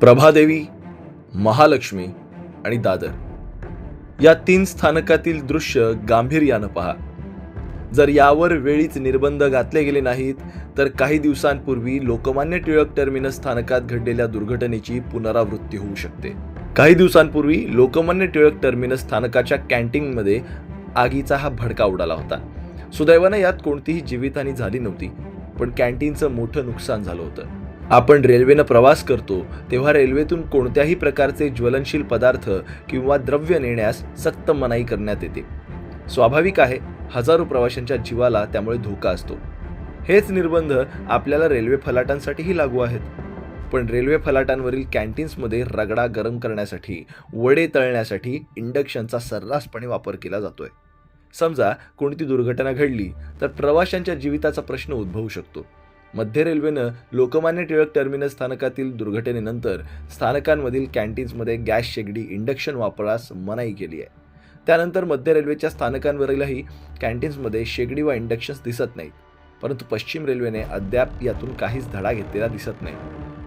प्रभादेवी महालक्ष्मी आणि दादर. या तीन स्थानकातील दृश्य गांभीर्यानं पहा. जर यावर वेळीच निर्बंध घातले गेले नाहीत तर काही दिवसांपूर्वी लोकमान्य टिळक टर्मिनस स्थानकात घडलेल्या दुर्घटनेची पुनरावृत्ती होऊ शकते. काही दिवसांपूर्वी लोकमान्य टिळक टर्मिनस स्थानकाच्या कॅन्टीनमध्ये आगीचा हा भडका उडाला होता. सुदैवानं यात कोणतीही जीवितहानी झाली नव्हती पण कॅन्टीनचं मोठं नुकसान झालं होतं. आपण रेल्वेनं प्रवास करतो तेव्हा रेल्वेतून कोणत्याही प्रकारचे ज्वलनशील पदार्थ किंवा द्रव्य नेण्यास सक्त मनाई करण्यात येते. स्वाभाविक आहे हजारो प्रवाशांच्या जीवाला त्यामुळे धोका असतो. हेच निर्बंध आपल्याला रेल्वे फलाटांसाठीही लागू आहेत. पण रेल्वे फलाटांवरील कॅन्टीन्समध्ये रगडा गरम करण्यासाठी वडे तळण्यासाठी इंडक्शनचा सर्रासपणे वापर केला जातोय. समजा कोणती दुर्घटना घडली तर प्रवाशांच्या जीविताचा प्रश्न उद्भवू शकतो. मध्य रेल्वेनं लोकमान्य टिळक टर्मिनस स्थानकातील दुर्घटनेनंतर स्थानकांमधील कॅन्टीन्समध्ये गॅस शेगडी इंडक्शन वापरास मनाई केली आहे. त्यानंतर मध्य रेल्वेच्या स्थानकांवरीलही कॅन्टीन्समध्ये शेगडी व इंडक्शन्स दिसत नाहीत. परंतु पश्चिम रेल्वेने अद्याप यातून काहीच धडा घेतलेला दिसत नाही.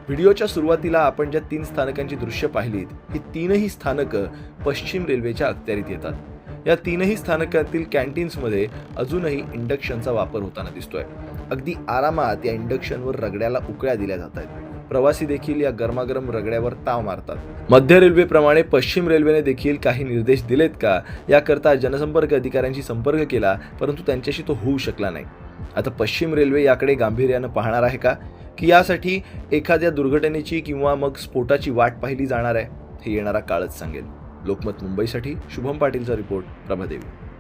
व्हिडिओच्या सुरुवातीला आपण ज्या तीन स्थानकांची दृश्य पाहिलीत ही तीनही स्थानकं पश्चिम रेल्वेच्या अखत्यारीत येतात. या तीनही स्थानकातील कॅन्टीन्समध्ये अजूनही इंडक्शनचा वापर होताना दिसतोय. अगदी आरामात या इंडक्शनवर रगड्याला उकळ्या दिल्या जात आहेत. प्रवासी देखील या गरमागरम रगड्यावर ताव मारतात. मध्य रेल्वेप्रमाणे पश्चिम रेल्वेने देखील काही निर्देश दिलेत का? याकरता जनसंपर्क अधिकाऱ्यांशी संपर्क केला परंतु त्यांच्याशी तो होऊ शकला नाही. आता पश्चिम रेल्वे याकडे गांभीर्यानं पाहणार आहे का? की यासाठी एखाद्या दुर्घटनेची किंवा मग स्फोटाची वाट पाहिली जाणार आहे हे येणारा काळच सांगेल. लोकमत मुंबईसाठी शुभम पाटीलचा रिपोर्ट प्रभादेवी.